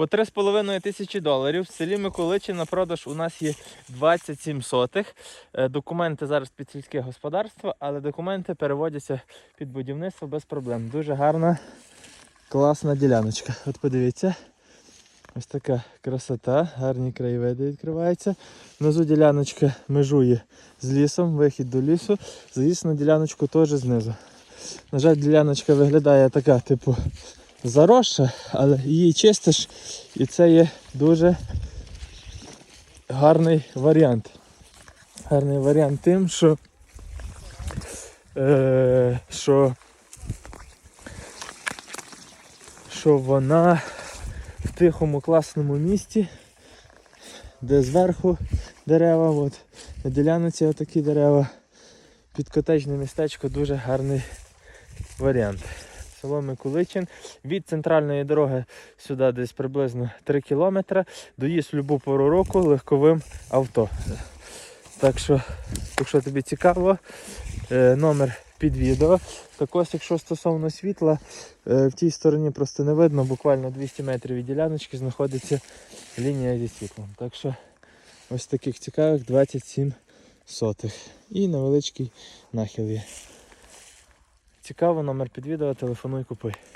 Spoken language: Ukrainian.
По 3,5 тисячі доларів. В селі Миколичин на продаж у нас є 27 сотих. Е, Документи зараз під сільське господарство, але документи переводяться під будівництво без проблем. Дуже гарна, класна діляночка. От подивіться. Ось така красота, гарні краєвиди відкриваються. Внизу діляночка межує з лісом, вихід до лісу. Заїзд діляночку теж знизу. На жаль, діляночка виглядає така, типу, заросша, але її чистиш, і це є дуже гарний варіант. Гарний варіант тим, що, е, що, що вона в тихому класному місті, де зверху дерева, от, на ділянці отакі дерева. Під котежне містечко дуже гарний варіант. Село Миколичин. Від центральної дороги сюди десь приблизно 3 кілометри. Доїзд в будь-яку пору року легковим авто. Так що, якщо тобі цікаво, е, номер під відео. Так ось, якщо стосовно світла, е, в тій стороні просто не видно, буквально 200 метрів від діляночки знаходиться лінія зі світлом. Так що ось таких цікавих 27 сотих. І невеличкий нахил є. Цікаво, номер під відео, телефонуй, купуй.